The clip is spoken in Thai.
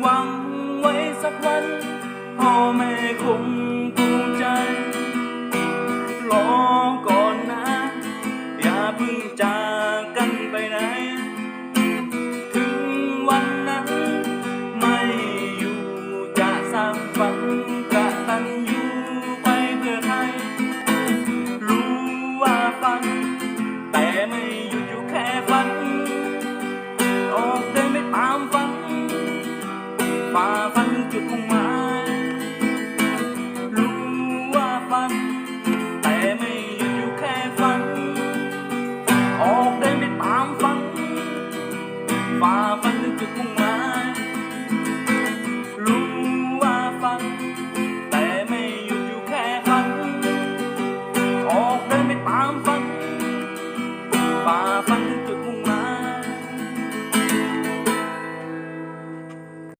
หวังไว้สักวันพ่อแม่คงภูมิใจ รอก่อนนะ อย่าเพิ่งจากกันไปไหน ถึงวันนั้น ไม่อยู่จะสร้างฝันกระตันอยู่ไปเพื่อใครรู้ว่าฝัน แต่ไม่อยู่ ฝ่าฟันจุดมุ่งหมายรู้ว่าฟัน แต่ไม่หยุดอยู่แค่ฟัน ออกเดินไปตามฟันฝ่าฟันจุดมุ่งหมายรู้ว่าฟัน แต่ไม่หยุดอยู่แค่ฟัน ออกเดินไปตามฟันฝ่าฟัน